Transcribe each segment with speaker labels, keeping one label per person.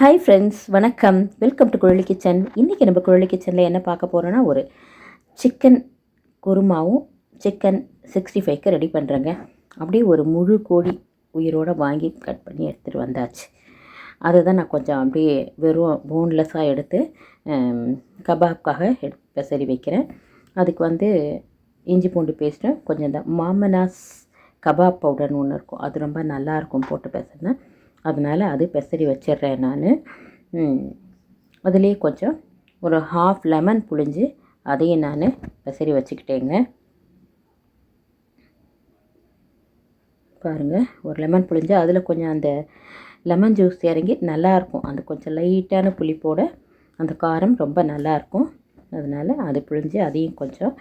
Speaker 1: Hi friends வணக்கம். Welcome to Kuzhali kitchen இன்றைக்கி நம்ம குழலி கிச்சனில் என்ன பார்க்க போகிறோன்னா ஒரு சிக்கன் குருமாவும் சிக்கன் சிக்ஸ்டி ஃபைவ்க்கு ரெடி பண்ணுறேங்க அப்படியே ஒரு முழு கோழி உயிரோடு வாங்கி கட் பண்ணி எடுத்துகிட்டு வந்தாச்சு. அதை தான் நான் கொஞ்சம் அப்படியே வெறும் போன்லெஸ்ஸாக எடுத்து கபாப்காக எடுத்து பெசரி வைக்கிறேன். அதுக்கு வந்து இஞ்சி பூண்டு பேஸ்ட்டும் கொஞ்சம் இந்த மாமனாஸ் கபாப் பவுடர்னு ஒன்று இருக்கும். அது ரொம்ப நல்லாயிருக்கும் போட்டு பேசுனேன் அதனால் அது பெசரி வச்சிடுறேன் நான். அதுலேயே கொஞ்சம் ஒரு ஹாஃப் லெமன் புழிஞ்சு அதையும் நான் பெசரி வச்சுக்கிட்டேங்க. பாருங்கள் ஒரு லெமன் புழிஞ்சு அதில் கொஞ்சம் அந்த லெமன் ஜூஸ் இறங்கி நல்லாயிருக்கும் அந்த கொஞ்சம் லைட்டான புளிப்போட அந்த காரம் ரொம்ப நல்லாயிருக்கும் அதனால் அது புழிஞ்சு அதையும் கொஞ்சம்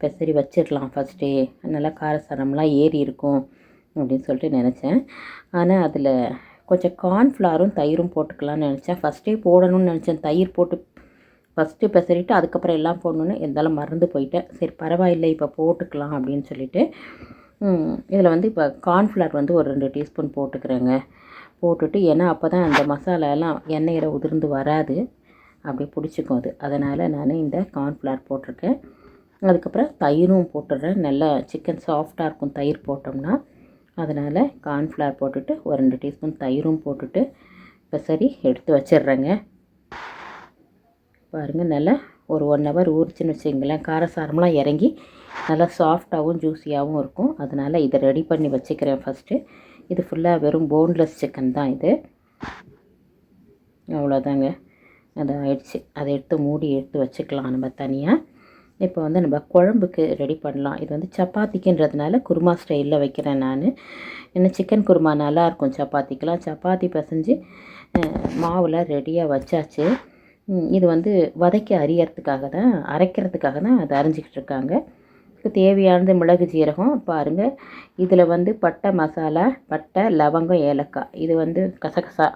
Speaker 1: பெசரி வச்சிடலாம் ஃபஸ்ட்டே நல்லா காரசாரம்லாம் ஏறி இருக்கும் அப்படின்னு சொல்லிட்டு நினச்சேன். ஆனால் அதில் கொஞ்சம் கார்ன்ஃப்ளாரும் தயிரும் போட்டுக்கலாம்னு நினச்சேன். ஃபஸ்ட்டே போடணும்னு நினச்சேன். தயிர் போட்டு ஃபஸ்ட்டு பெசரிட்டு அதுக்கப்புறம் எல்லாம் போடணுன்னு இருந்தாலும் மறந்து போயிட்டேன். சரி பரவாயில்லை இப்போ போட்டுக்கலாம் அப்படின்னு சொல்லிட்டு. இதில் வந்து இப்போ கார்ன்ஃப்ளவர் வந்து ஒரு ரெண்டு டீஸ்பூன் போட்டுக்கிறேங்க. போட்டுட்டு ஏன்னா அப்போ தான் அந்த மசாலாலாம் எண்ணெயில் உதிர்ந்து வராது. அப்படி பிடிச்சிக்கும் அது. அதனால் நான் இந்த கார்ன்ஃப்ளவர் போட்டிருக்கேன். அதுக்கப்புறம் தயிரும் போட்டுடுறேன். நல்லா சிக்கன் சாஃப்டாக இருக்கும் தயிர் போட்டோம்னா. அதனால் கார்ன்ஃப்ளவர் போட்டுட்டு ஒரு ரெண்டு டீஸ்பூன் தயிரும் போட்டுட்டு இப்போ சரி எடுத்து வச்சிடுறேங்க. பாருங்கள் நல்லா ஒரு ஒன் ஹவர் ஊறிச்சுன்னு வச்சுங்களேன் காரசாரம்லாம் இறங்கி நல்லா சாஃப்டாகவும் ஜூஸியாகவும் இருக்கும். அதனால் இதை ரெடி பண்ணி வச்சுக்கிறேன் ஃபஸ்ட்டு இது ஃபுல்லாக வெறும் போன்லெஸ் சிக்கன் தான் இது. அவ்வளோதாங்க அது ஆயிடுச்சு அதை எடுத்து மூடி எடுத்து வச்சுக்கலாம் நம்ம தனியாக இப்போ வந்து நம்ம குழம்புக்கு ரெடி பண்ணலாம். இது வந்து சப்பாத்திக்குன்றதுனால குருமா ஸ்டைலில் வைக்கிறேன் நான். ஏன்னா சிக்கன் குருமா நல்லாயிருக்கும் சப்பாத்திக்கெலாம் சப்பாத்தி பசைஞ்சு மாவில் ரெடியாக வச்சாச்சு. இது வந்து வதக்கி அரியறதுக்காக தான் அரைக்கிறதுக்காக தான் அதை அரைஞ்சிக்கிட்டு இருக்காங்க. இதுக்கு தேவையானது மிளகு ஜீரகம். பாருங்கள் இதில் வந்து பட்டை மசாலா பட்டை லவங்கம் ஏலக்காய். இது வந்து கசகசா.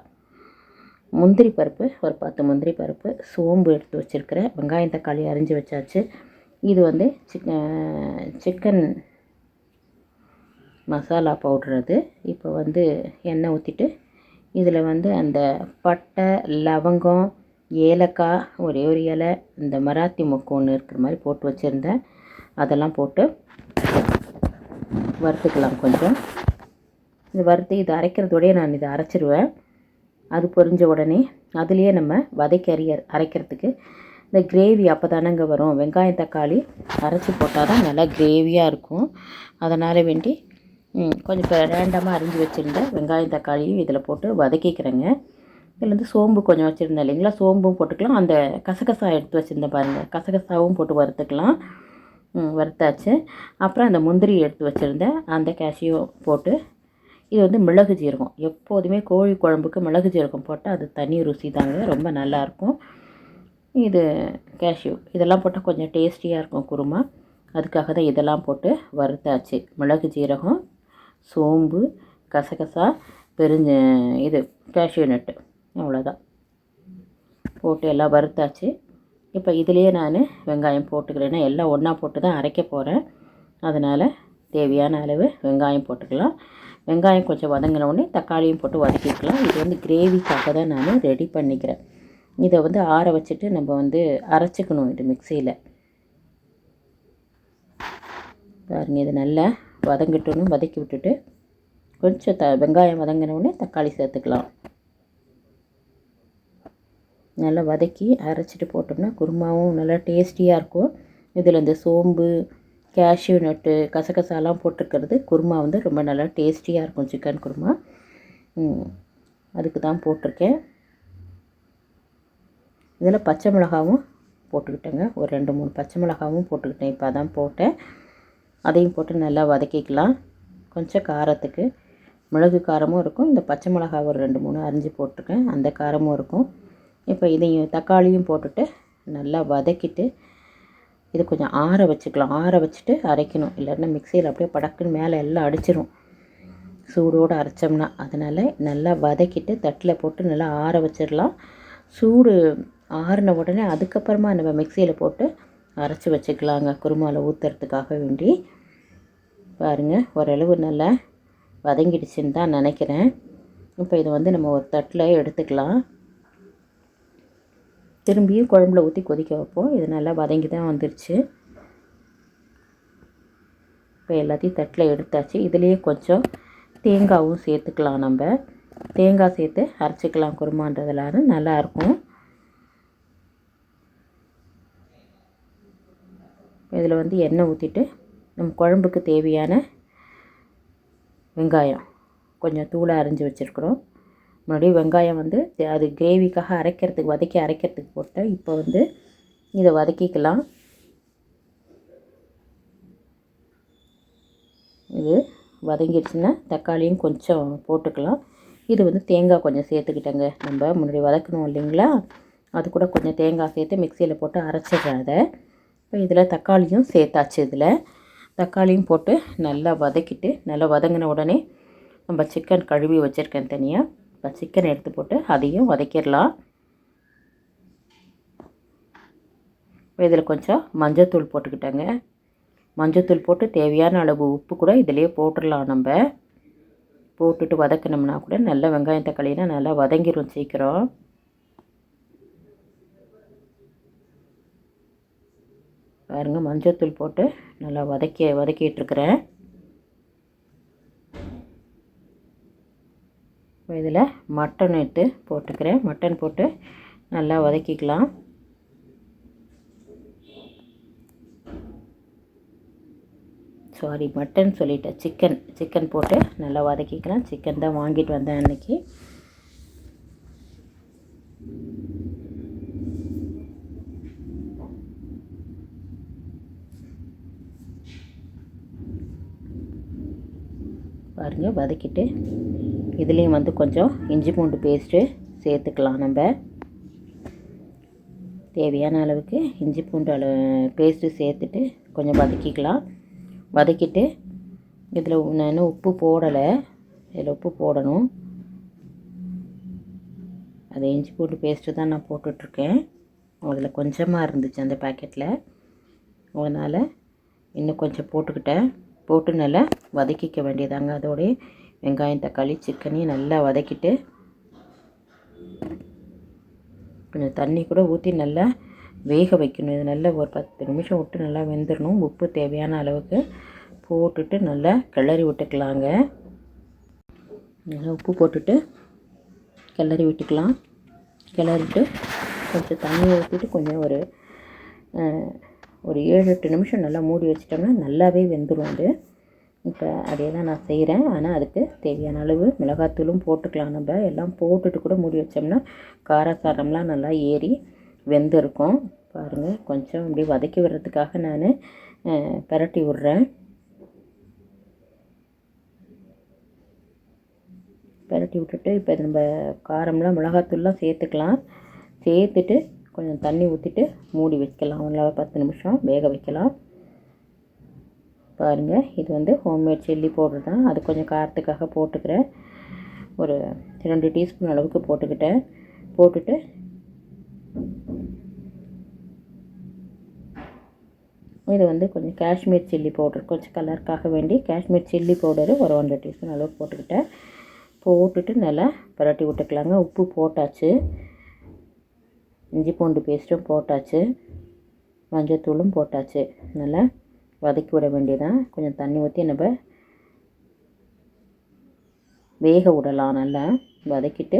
Speaker 1: முந்திரி பருப்பு ஒரு பத்து முந்திரி பருப்பு சோம்பு எடுத்து வச்சுருக்கிறேன் வெங்காயம் தக்காளி அரிஞ்சு வச்சாச்சு. இது வந்து சிக்க சிக்கன் மசாலா பவுட்ருது அது இப்போ வந்து எண்ணெய் ஊற்றிட்டு இதில் வந்து அந்த பட்டை லவங்கம் ஏலக்காய் ஒரே ஒரு இலை இந்த மராத்தி மொக்கு ஒன்று இருக்கிற மாதிரி போட்டு வச்சுருந்தேன். அதெல்லாம் போட்டு வறுத்துக்கலாம் கொஞ்சம். இது வறுத்து இது அரைக்கிறதோடய நான் இதை அரைச்சிருவேன். அது பொரிஞ்ச உடனே அதுலேயே நம்ம வதக்கி அறிய அரைக்கிறதுக்கு இந்த கிரேவி அப்போ தானங்க வரும். வெங்காயம் தக்காளி அரைச்சி போட்டால் தான் நல்லா கிரேவியாக இருக்கும். அதனால் வேண்டி கொஞ்சம் ரேண்டமாக அரிஞ்சு வச்சுருந்தேன் வெங்காயம் தக்காளியும் இதில் போட்டு வதக்கிக்கிறேங்க. இதில் வந்து சோம்பு கொஞ்சம் வச்சுருந்தேன் இல்லைங்களா? சோம்பும் போட்டுக்கலாம். அந்த கசகசா எடுத்து வச்சுருந்தேன் பாருங்கள் கசகசாவும் போட்டு வறுத்துக்கலாம். வறுத்தாச்சு. அப்புறம் அந்த முந்திரி எடுத்து வச்சுருந்தேன். அந்த கேஷியும் போட்டு இது வந்து மிளகு ஜீரகம். எப்போதுமே கோழி குழம்புக்கு மிளகு ஜீரகம் போட்டால் அது தனி ருசி தாங்க ரொம்ப நல்லாயிருக்கும் இது கேஷ்யூ இதெல்லாம் போட்டால் கொஞ்சம் டேஸ்டியாக இருக்கும் குருமா. அதுக்காக தான் இதெல்லாம் போட்டு வறுத்தாச்சு. மிளகு ஜீரகம் சோம்பு கசகசா பெருஞ்ச இது கேஷ்யூ நட்டு அவ்வளோதான் போட்டு எல்லாம் வறுத்தாச்சு. இப்போ இதுலேயே நான் வெங்காயம் போட்டுக்கிறேன்னா எல்லாம் ஒன்றா போட்டு தான் அரைக்க போகிறேன் அதனால் தேவையான அளவு வெங்காயம் போட்டுக்கலாம். வெங்காயம் கொஞ்சம் வதங்கின உடனே தக்காளியும் போட்டு வதக்கிக்கலாம். இது வந்து கிரேவிக்காக தான் நான் ரெடி பண்ணிக்கிறேன். இதை வந்து ஆற வச்சுட்டு நம்ம வந்து அரைச்சிக்கணும் இது மிக்சியில். பாருங்கள் இது நல்லா வதங்கிட்டணும் வதக்கி விட்டுட்டு கொஞ்சம் த வெங்காயம் வதங்கினோடனே தக்காளி சேர்த்துக்கலாம். நல்லா வதக்கி அரைச்சிட்டு போட்டோம்னா குருமாவும் நல்லா டேஸ்டியாக இருக்கும். இதில் இந்த சோம்பு கேஷ்யூ நட்டு கசகசாலாம் போட்டிருக்கிறது குருமா வந்து ரொம்ப நல்லா டேஸ்டியாக இருக்கும் சிக்கன் குருமா. அதுக்கு தான் போட்டிருக்கேன். இதில் பச்சை மிளகாவும் போட்டுக்கிட்டேங்க. ஒரு ரெண்டு மூணு பச்சை மிளகாவும் போட்டுக்கிட்டேன். இப்போ அதான் போட்டேன். அதையும் போட்டு நல்லா வதக்கிக்கலாம். கொஞ்சம் காரத்துக்கு மிளகு காரமும் இருக்கும். இந்த பச்சை மிளகா ஒரு ரெண்டு மூணு அரிஞ்சு போட்டிருக்கேன். அந்த காரமும் இருக்கும். இப்போ இதையும் தக்காளியும் போட்டுட்டு நல்லா வதக்கிட்டு இது கொஞ்சம் ஆற வச்சுக்கலாம். ஆற வச்சுட்டு அரைக்கணும். இல்லைன்னா மிக்சியில் அப்படியே படக்குன்னு மேலே எல்லாம் அடிச்சிரும். சூடோடு அரைச்சோம்னா. அதனால் நல்லா வதக்கிட்டு தட்டில் போட்டு நல்லா ஆற வச்சிடலாம். சூடு ஆறின உடனே அதுக்கப்புறமா நம்ம மிக்சியில் போட்டு அரைச்சி வச்சுக்கலாங்க. குருமாவில் ஊற்றுறதுக்காக வேண்டி. பாருங்கள் ஓரளவு நல்லா வதங்கிடுச்சுன்னு தான் நினைக்கிறேன். இப்போ இதை வந்து நம்ம ஒரு தட்டில் எடுத்துக்கலாம். திரும்பியும் குழம்புல ஊற்றி கொதிக்க வைப்போம். இது நல்லா வதங்கி தான் வந்துருச்சு. இப்போ எல்லாத்தையும் தட்டில் எடுத்தாச்சு. இதுலேயே கொஞ்சம் தேங்காவும் சேர்த்துக்கலாம் நம்ம. தேங்காய் சேர்த்து அரைச்சிக்கலாம் குருமான்றதுலாம் நல்லாயிருக்கும் இதில் வந்து எண்ணெய் ஊற்றிட்டு நம்ம குழம்புக்கு தேவையான வெங்காயம் கொஞ்சம் தூளாக அரிஞ்சு வச்சுருக்குறோம். முன்னாடி வெங்காயம் வந்து அது கிரேவிக்காக அரைக்கிறதுக்கு வதக்கி அரைக்கிறதுக்கு போட்டேன் இப்போ வந்து இதை வதக்கிக்கலாம். இது வதங்கிடுச்சுன்னா தக்காளியும் கொஞ்சம் போட்டுக்கலாம். இது வந்து தேங்காய் கொஞ்சம் சேர்த்துக்கிட்டேங்க. நம்ம முன்னாடி வதக்கணும் இல்லைங்களா? அது கூட கொஞ்சம் தேங்காய் சேர்த்து மிக்சியில் போட்டு அரைச்சிடுறேன் அதை. இப்போ இதில் தக்காளியும் சேர்த்தாச்சு இதில். தக்காளியும் போட்டு நல்லா வதக்கிட்டு நல்லா வதங்கின உடனே நம்ம சிக்கன் கழுவி வச்சுருக்கேன் தனியாக இப்போ சிக்கன் எடுத்து போட்டு அதையும் வதக்கிடலாம். இதில் கொஞ்சம் மஞ்சத்தூள் போட்டுக்கிட்டேங்க. மஞ்சத்தூள் போட்டு தேவையான அளவு உப்பு கூட இதிலே போட்டுடலாம் நம்ம. போட்டுட்டு வதக்கினோம்னா கூட நல்லா வெங்காயம் தக்காளினா நல்லா வதங்கிடும் சீக்கிரம். பாருங்கள் மஞ்சத்தூள் போட்டு நல்லா வதக்கி வதக்கிட்டுருக்குறேன். இதில் மட்டன் எடுத்து போட்டுக்கிறேன். மட்டன் போட்டு நல்லா வதக்கிக்கலாம். சாரி மட்டன் சொல்லிட்டேன். சிக்கன் சிக்கன் போட்டு நல்லா வதக்கிக்கலாம். சிக்கன் தான் வாங்கிட்டு வந்தேன் அன்றைக்கி பாருங்கள் வதக்கிட்டு இதுலேயும் வந்து கொஞ்சம் இஞ்சி பூண்டு பேஸ்ட்டு சேர்த்துக்கலாம் நம்ம. தேவையான அளவுக்கு இஞ்சி பூண்டு அளவு பேஸ்ட்டு சேர்த்துட்டு கொஞ்சம் வதக்கிக்கலாம். வதக்கிட்டு இதில் நான் இன்னும் உப்பு போடலை. இதில் உப்பு போடணும். அது இஞ்சி பூண்டு பேஸ்ட்டு தான் நான் போட்டுட்ருக்கேன். அதில் கொஞ்சமாக இருந்துச்சு அந்த பேக்கெட்டில் அதனால் இன்னும் கொஞ்சம் போட்டுக்கிட்டேன். போட்டு நல்லா வதக்கிக்க வேண்டியதாங்க. அதோடைய வெங்காயம் தக்காளி சிக்கனையும் நல்லா வதக்கிட்டு கொஞ்சம் தண்ணி கூட ஊற்றி நல்லா வேக வைக்கணும். இது நல்லா ஒரு பத்து நிமிஷம் விட்டு நல்லா வெந்துடணும் உப்பு தேவையான அளவுக்கு போட்டுட்டு நல்லா கிளறி விட்டுக்கலாங்க. நல்லா உப்பு போட்டுட்டு கிளறி விட்டுக்கலாம். கிளறிட்டு கொஞ்சம் தண்ணி ஊற்றிட்டு கொஞ்சம் ஒரு ஒரு ஏழு எட்டு நிமிஷம் நல்லா மூடி வச்சிட்டோம்னா நல்லாவே வெந்துடும் அது. இப்போ அதே தான் நான் செய்கிறேன் ஆனால் அதுக்கு தேவையான அளவு மிளகாத்தூளும் போட்டுக்கலாம். நம்ம எல்லாம் போட்டுட்டு கூட மூடி வச்சோம்னா காரசாரம்லாம் நல்லா ஏறி வெந்திருக்கும். பாருங்கள் கொஞ்சம் அப்படி வதக்கி விடுறதுக்காக நான் பரட்டி விட்றேன். பரட்டி விட்டுட்டு இப்போ நம்ம காரம்லாம் மிளகாத்தூள்லாம் சேர்த்துக்கலாம். சேர்த்துட்டு கொஞ்சம் தண்ணி ஊற்றிட்டு மூடி வைக்கலாம். ஒன்றாவது பத்து நிமிஷம் வேக வைக்கலாம். பாருங்கள் இது வந்து ஹோம்மேட் சில்லி பவுடர் தான் அது கொஞ்சம் காரத்துக்காக போட்டுக்கிறேன். ஒரு ரெண்டு டீஸ்பூன் அளவுக்கு போட்டுக்கிட்டேன். போட்டுட்டு இது வந்து கொஞ்சம் காஷ்மீர் சில்லி பவுடர் கொஞ்சம் கலருக்காக வேண்டி காஷ்மீர் சில்லி பவுடரு ஒரு ஒன்றரை டீஸ்பூன் அளவுக்கு போட்டுக்கிட்டேன். போட்டுட்டு நல்லா பரட்டி விட்டுக்கலாங்க. உப்பு போட்டாச்சு. இஞ்சி பூண்டு பேஸ்ட்டும் போட்டாச்சு மஞ்சத்தூளும் போட்டாச்சு. நல்லா வதக்கி விட வேண்டியதான் கொஞ்சம் தண்ணி ஊற்றி நம்ம வேக விடலாம். நல்லா வதக்கிட்டு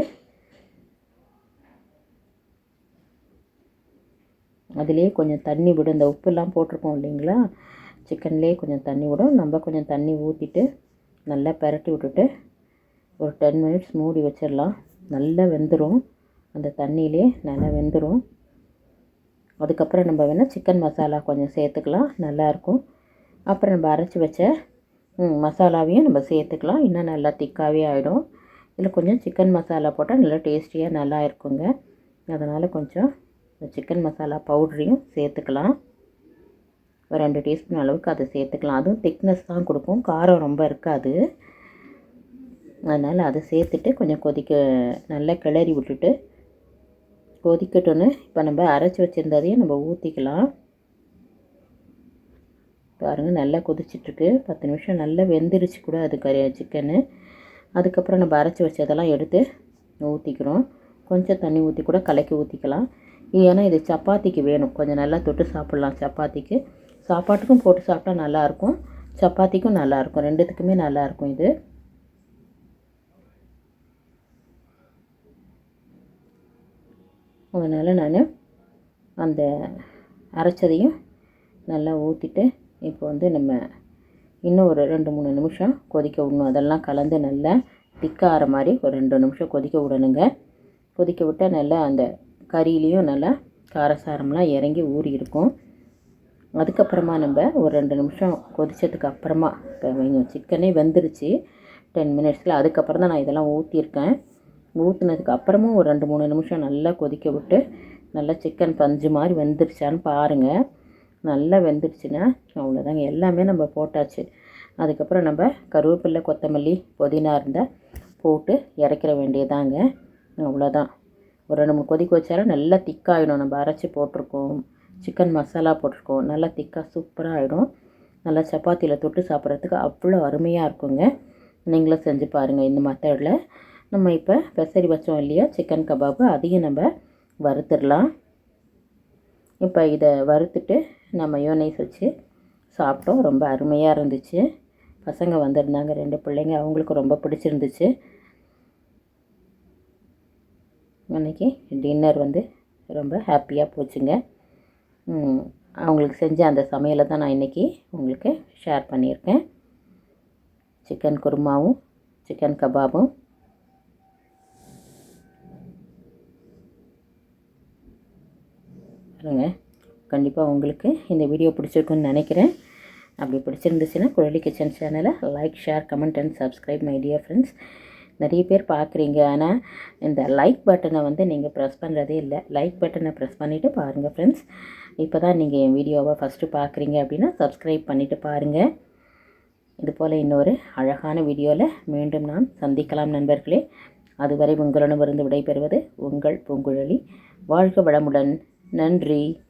Speaker 1: அதுலேயே கொஞ்சம் தண்ணி விடும் இந்த உப்புலாம் போட்டிருக்கோம் இல்லைங்களா? சிக்கன்லேயே கொஞ்சம் தண்ணி விடும். நம்ம கொஞ்சம் தண்ணி ஊற்றிட்டு நல்லா பரட்டி விட்டுட்டு ஒரு டென் மினிட்ஸ் மூடி வச்சிடலாம். நல்லா வெந்துடும் அந்த தண்ணியிலே நல்லா வெந்துடும் அதுக்கப்புறம் நம்ம வேணால் சிக்கன் மசாலா கொஞ்சம் சேர்த்துக்கலாம். நல்லாயிருக்கும். அப்புறம் நம்ம அரைச்சி வச்ச மசாலாவையும் நம்ம சேர்த்துக்கலாம். இன்னும் நல்லா திக்காகவே ஆகிடும் இதில் கொஞ்சம் சிக்கன் மசாலா போட்டால் நல்லா டேஸ்டியாக நல்லா இருக்குங்க அதனால் கொஞ்சம் சிக்கன் மசாலா பவுடரையும் சேர்த்துக்கலாம். ஒரு ரெண்டு டீஸ்பூன் அளவுக்கு அதை சேர்த்துக்கலாம். அதுவும் திக்னஸ் தான் கொடுக்கும். காரம் ரொம்ப இருக்காது. அதனால் அதை சேர்த்துட்டு கொஞ்சம் கொதிக்க நல்லா கிளறி விட்டுட்டு கொதிக்கட்டும்னு இப்போ நம்ம அரைச்சி வச்சுருந்ததையும் நம்ம ஊற்றிக்கலாம் பாருங்கள் நல்லா கொதிச்சிட்ருக்கு. பத்து நிமிஷம் நல்லா வெந்துருச்சு கூட அது கறி சிக்கனு அதுக்கப்புறம் நம்ம அரைச்சி வச்சதெல்லாம் எடுத்து ஊற்றிக்கிறோம் கொஞ்சம் தண்ணி ஊற்றி கூட கலக்கி ஊற்றிக்கலாம் ஏன்னா இது சப்பாத்திக்கு வேணும். கொஞ்சம் நல்லா தொட்டு சாப்பிட்லாம் சப்பாத்திக்கு. சாப்பாட்டுக்கும் போட்டு சாப்பிட்டா நல்லாயிருக்கும் சப்பாத்திக்கும் நல்லாயிருக்கும் ரெண்டுத்துக்குமே நல்லாயிருக்கும் இது. அதனால் நான் அந்த அரைச்சதையும் நல்லா ஊற்றிட்டு இப்போ வந்து நம்ம இன்னும் ஒரு ரெண்டு மூணு நிமிஷம் கொதிக்க விடணும். அதெல்லாம் கலந்து நல்லா திக்காகிற மாதிரி ஒரு ரெண்டு நிமிஷம் கொதிக்க விடணுங்க. கொதிக்க விட்டால் நல்லா அந்த கறியிலையும் நல்லா காரசாரம்லாம் இறங்கி ஊறி இருக்கும். அதுக்கப்புறமா நம்ம ஒரு ரெண்டு நிமிஷம் கொதித்ததுக்கு அப்புறமா இப்போ சிக்கனே வெந்துருச்சு டென் மினிட்ஸில் அதுக்கப்புறம் தான் நான் இதெல்லாம் ஊற்றிருக்கேன் ஊற்றினதுக்கு அப்புறமும் ஒரு ரெண்டு மூணு நிமிஷம் நல்லா கொதிக்க விட்டு நல்லா சிக்கன் பஞ்சு மாதிரி வெந்துருச்சான்னு பாருங்கள் நல்லா வெந்துருச்சுன்னா அவ்வளோதாங்க எல்லாமே நம்ம போட்டாச்சு. அதுக்கப்புறம் நம்ம கருவேப்பில்லை கொத்தமல்லி புதினா இருந்தால் போட்டு இறக்கிற வேண்டியதாங்க. அவ்வளோதான் ஒரு ரெண்டு மூணு கொதிக்க வச்சாலும் நல்லா திக்காகிடும் நம்ம அரைச்சி போட்டிருக்கோம். சிக்கன் மசாலா போட்டிருக்கோம். நல்லா திக்காக சூப்பராக ஆகிடும் நல்லா சப்பாத்தியில் தொட்டு சாப்பிட்றதுக்கு அவ்வளோ அருமையாக இருக்குங்க. நீங்களும் செஞ்சு பாருங்கள் இந்த மெத்தடில் நம்ம இப்போ பெசரி வச்சோம் இல்லையா? சிக்கன் கபாபு அதையும் நம்ம வறுத்துடலாம். இப்போ இதை வறுத்துட்டு நம்ம யோனைஸ் வச்சு சாப்பிட்டோம். ரொம்ப அருமையாக இருந்துச்சு. பசங்க வந்திருந்தாங்க ரெண்டு பிள்ளைங்க. அவங்களுக்கு ரொம்ப பிடிச்சிருந்துச்சு. அன்றைக்கி டின்னர் வந்து ரொம்ப ஹாப்பியாக போச்சுங்க. அவங்களுக்கு செஞ்ச அந்த சமையலை தான் நான் இன்றைக்கி உங்களுக்கு ஷேர் பண்ணியிருக்கேன். சிக்கன் குருமாவும் சிக்கன் கபாபும் பாருங்க கண்டிப்பாக உங்களுக்கு இந்த வீடியோ பிடிச்சிருக்குன்னு நினைக்கிறேன். அப்படி பிடிச்சிருந்துச்சுன்னா குழலி கிச்சன் சேனலை like share comment and subscribe my dear friends நிறைய பேர் பார்க்குறீங்க. ஆனால் இந்த லைக் பட்டனை வந்து நீங்கள் ப்ரெஸ் பண்ணுறதே இல்லை. லைக் பட்டனை ப்ரெஸ் பண்ணிவிட்டு பாருங்கள் ஃப்ரெண்ட்ஸ் இப்போ தான் நீங்கள் என் வீடியோவை ஃபஸ்ட்டு பார்க்குறீங்க அப்படின்னா சப்ஸ்கிரைப் பண்ணிவிட்டு பாருங்கள் இது போல் இன்னொரு அழகான வீடியோவில் மீண்டும் நாம் சந்திக்கலாம் நண்பர்களே. அதுவரை உங்களிடமிருந்து விடைபெறுவது உங்கள் பூங்குழலி. வாழ்க வளமுடன். நன்றி.